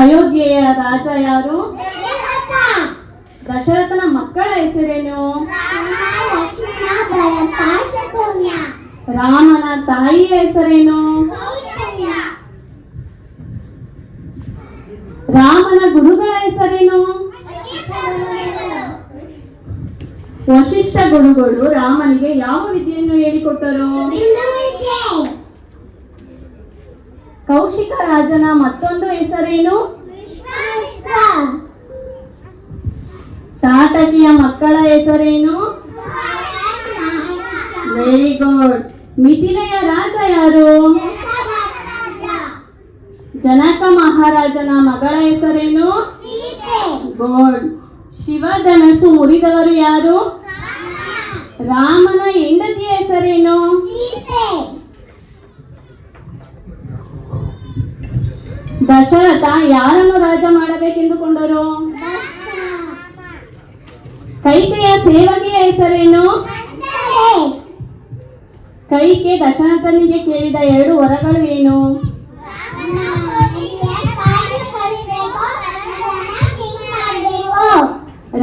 ಅಯೋಧ್ಯೆಯ ರಾಜ ಯಾರು? ದಶರಥನ ಮಕ್ಕಳ ಹೆಸರೇನು? ರಾಮನ ತಾಯಿಯ ಹೆಸರೇನು? ರಾಮನ ಗುರುಗಳ ಹೆಸರೇನು? ವಶಿಷ್ಠ ಗುರುಗಳು ರಾಮನಿಗೆ ಯಾವ ವಿದ್ಯೆಯನ್ನು ಹೇಳಿಕೊಟ್ಟರು? ಕೌಶಿಕ ರಾಜನ ಮತ್ತೊಂದು ಹೆಸರೇನು? ತಾಟಕಿಯ ಮಕ್ಕಳ ಹೆಸರೇನು? ವೆರಿ ಗುಡ್ ಮಿಥಿಲೆಯ ರಾಜ ಯಾರು? ಜನಕ ಮಹಾರಾಜನ ಮಗಳ ಹೆಸರೇನು? ಗುಡ್ ಶಿವಧನಸ್ಸು ಮುರಿದವರು ಯಾರು? ರಾಮನ ಹೆಂಡತಿಯ ಹೆಸರೇನು? ದಶರಥ ಯಾರನ್ನು ರಾಜ ಮಾಡಬೇಕೆಂದುಕೊಂಡರು? ಕೈಕೆಯ ಸೇವಕಿಯ ಹೆಸರೇನು? ಕೈಕೆ ದಶರಥನಿಗೆ ಕೇಳಿದ ಎರಡು ವರಗಳು ಏನು?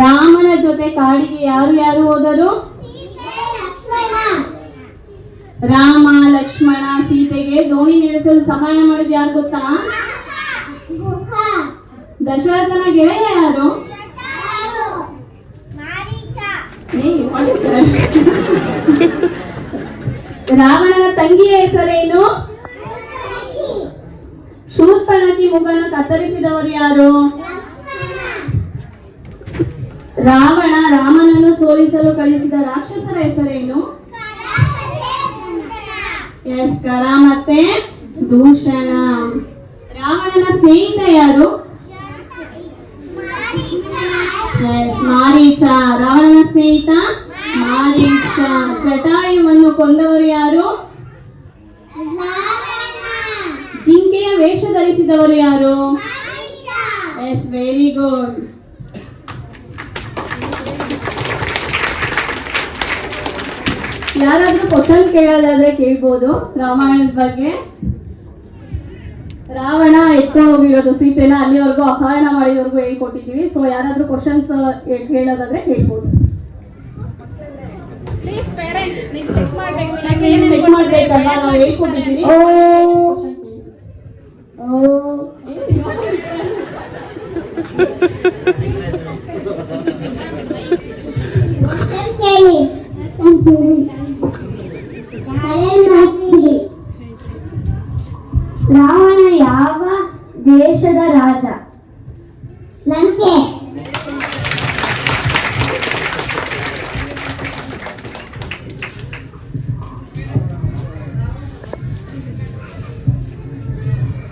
ರಾಮನ ಜೊತೆ ಕಾಡಿಗೆ ಯಾರು ಯಾರು ಹೋದರು? ರಾಮ, ಲಕ್ಷ್ಮಣ, ಸೀತೆಗೆ ದೋಣಿ ನಡೆಸಲು ಸಹಾಯ ಮಾಡಿದ ಯಾರು ಗೊತ್ತಾ? ದಶರಥನ ಗೆಳೆಯ ಯಾರು? ರಾವಣನ ತಂಗಿಯ ಹೆಸರೇನು? ಶೂರ್ಪಣಕಿ ಮುಗನ್ನು ಕತ್ತರಿಸಿದವರು ಯಾರು? ರಾವಣ ರಾಮನನ್ನು ಸೋಲಿಸಲು ಕಳಿಸಿದ ರಾಕ್ಷಸರ ಹೆಸರೇನು? ಎಸ್, ಕರ ಮತ್ತೆ ದೂಷಣ. ರಾವಣನ ಸ್ನೇಹಿತ ಯಾರು? ಮಾರೀಚ ರಾವಣನ ಸ್ನೇಹಿತ ಮಾರೀಚ ಜಟಾಯುವನ್ನು ಕೊಂದವರು ಯಾರು ಜಿಂಕೆಯ ವೇಷ ಧರಿಸಿದವರು ಯಾರು ಎಸ್ ವೆರಿ ಗುಡ್ ಯಾರಾದ್ರೂ ಕ್ವಶನ್ ಕೇಳೋದಾದ್ರೆ ಕೇಳ್ಬೋದು ರಾಮಾಯಣದ ಬಗ್ಗೆ. ರಾವಣ ಎತ್ಕೊಂಡು ಹೋಗಿರೋದು ಸೀತೆನ ಅಲ್ಲಿವರೆಗೂ ಅಪಹರಣ ಮಾಡಿದವರೆಗೂ ಹೇಳ್ಕೊಟ್ಟಿದ್ದೀವಿ. ಸೊ ಯಾರಾದ್ರೂ ಕ್ವಶನ್ಸ್ ಹೇಳೋದಾದ್ರೆ ಕೇಳ್ಬೋದು ಪ್ಲೀಸ್ ದೇಶದ ರಾಜ ಲಂಕೆ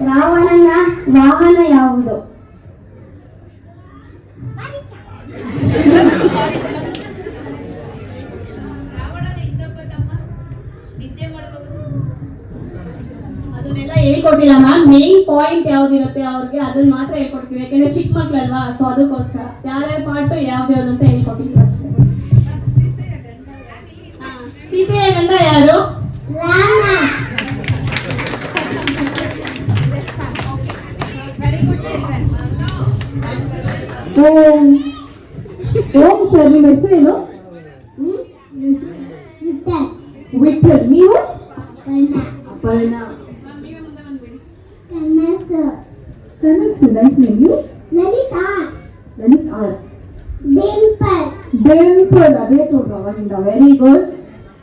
ರಾವಣನ ವಾಹನ ಯಾವುದು ಹೇಳ್ಕೊಟ್ಟಿಲ್ಲ ಮ್ಯಾಮ್ ಮೇನ್ ಪಾಯಿಂಟ್ ಯಾವ್ದಿರುತ್ತೆ ಅವ್ರಿಗೆ ಅದನ್ನ ಮಾತ್ರ ಹೇಳ್ಕೊಡ್ತೀವಿ. ಯಾಕಂದ್ರೆ ಚಿಕ್ಕ ಮಕ್ಳಲ್ವಾ ಸೊ ಅದಕ್ಕೋಸ್ಕರ. ಯಾರ್ಯಾರ ಪಾರ್ಟ್ ಯಾವ್ದು ಯಾವ್ದು ಅಂತ ಹೇಳ್ಕೊಟ್ಟಿದ್ರು ಅಷ್ಟೇ ಹಾ, ಸೀತೆಯ ಗಂಡ ಯಾರು? ರಾಮ ವೆರಿ ಗುಡ್ ಚಿಲ್ಡ್ರನ್ ಓಂ ಓಂ ಸರ್ ನಿಮ್ಮ ಹೆಸರು? ಹ್ಮ್ ವಿಠಲ್. ನೀವು? ಅಪರ್ಣ. ಯು ಲಲಿತಾ ಲಲಿತ್ ಆರ್ ಡಿಂಪಲ್ ಡಿಂಪಲ್ ಅದೇ ತೋಟ ಅವಾಗಿಂದ. ವೆರಿ ಗುಡ್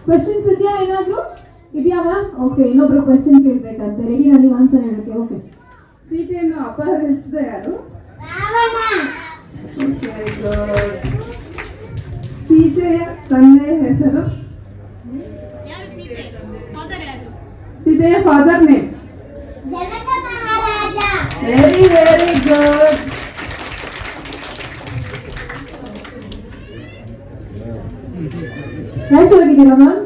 ಕ್ವೆಶನ್ಸ್ ಇದೆಯಾ ಏನಾದರೂ? ಇದೆಯಾ ಮ್ಯಾಮ್ ಓಕೆ ಇನ್ನೊಬ್ರು ಕ್ವೆಶನ್ ಕೇಳ್ಬೇಕಂತೆ. ರೆಡಿ ನಾನು ಆನ್ಸರ್ ಹೇಳಕ್ಕೆ. ಓಕೆ ಸೀತೆಯನ್ನು ಅಪಹರಿಸಿದ ಯಾರು? ಸೀತೆಯ ತಂದೆಯ ಹೆಸರು? ಸೀತೆಯ father name very very good statue ಆಗಿದ್ದೀರಾ ಮ್ಯಾಮ್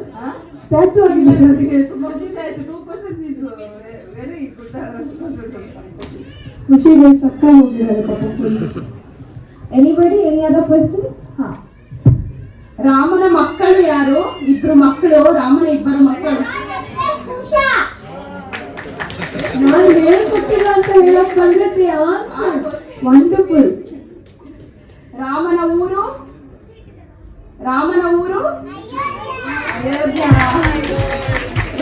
ಸ್ಟ್ಯಾಚು ಆಗಿದ್ದೀರಾ ತುಂಬಾ ಖುಷಿ ಆಯ್ತು ಟೂ ಕ್ವಶನ್ಸ್ ಇದ್ರು ವೆರಿ ಗುಡ್ ಖುಷಿಗೆ ಸಕ್ಕ ಹೋಗಿದ್ದಾರೆ ಪಾಪ full anybody any other questions ಹಾ ರಾಮನ ಮಕ್ಕಳು ಯಾರು ಇಬ್ರು ಮಕ್ಕಳು ರಾಮನ ಇಬ್ಬರು ಮಕ್ಕಳು ಉಷಾ ನಾನು ಹೇಳ್ಕೊಟ್ಟಿಲ್ಲ ಅಂತ ಹೇಳಕ್ ಬಂದಿದ್ದೆ ಆನ್ಸರ್ ವಂಡರ್ಫುಲ್ ರಾಮನ ಊರು ರಾಮನ ಊರು ಅಯೋಧ್ಯ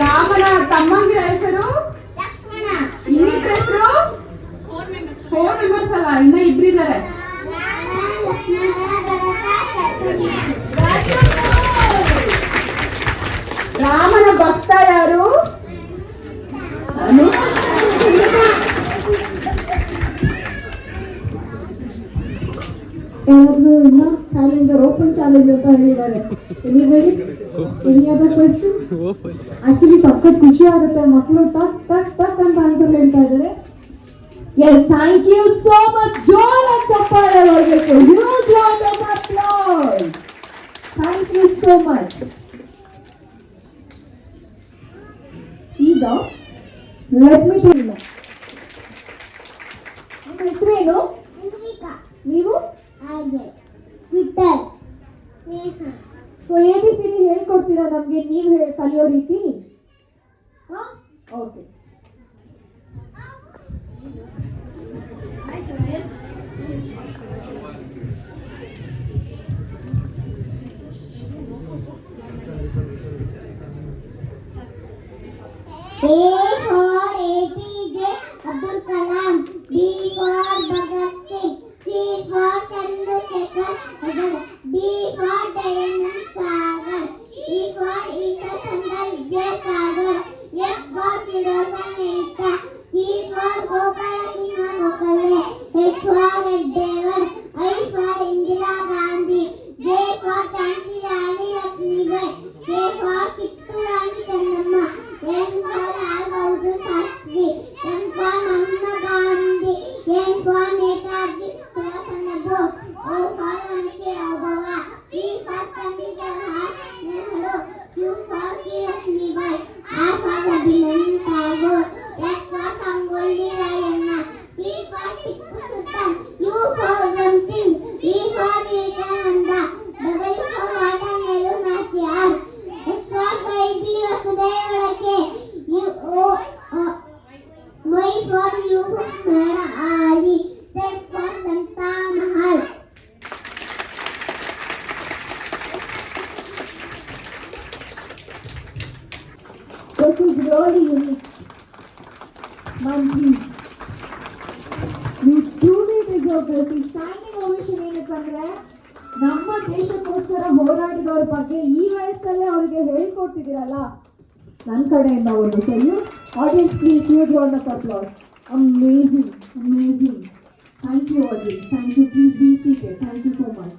ರಾಮನ ತಮ್ಮಂಗಿರ ಇನ್ನ ಚಾಲೆಂಜರ್ ಓಪನ್ ಚಾಲೆಂಜ್ ಅಂತ ಹೇಳಿದ್ದಾರೆ anybody any other question actually ಸಖತ್ ಖುಷಿ ಆಗುತ್ತೆ ಮಕ್ಕಳು ಟಕ್ ಟಕ್ ಟಕ್ ಅಂತ ಆನ್ಸರ್ ಹೇಳ್ತಾ ಇದ್ದಾರೆ yes thank you so much ಜೋರ ಚಪ್ಪಾಳೆ ಬರಬೇಕು huge round of applause thank you so much ಈಗ ಲೆಟ್ ಮೀ ಟೆಲ್ ನಿಮ್ಮ ಹೆಸರೇನು Sí. This is really unique. Manji. You truly deserve this. ಈ ಸ್ಟ್ಯಾಂಡಿಂಗ್ ಓವೇಷನ್ ಏನಕ್ಕಂದ್ರೆ ನಮ್ಮ ದೇಶಕ್ಕೋಸ್ಕರ ಹೋರಾಡಿದವ್ರ ಬಗ್ಗೆ ಈ ವಯಸ್ಸಲ್ಲೇ ಅವ್ರಿಗೆ ಹೇಳ್ಕೊಡ್ತಿದ್ದೀರಲ್ಲ ನನ್ನ ಕಡೆಯಿಂದ ಒಂದು ಸರಿ audience please huge round of applause amazing amazing thank you audience thank you please be seated thank you so much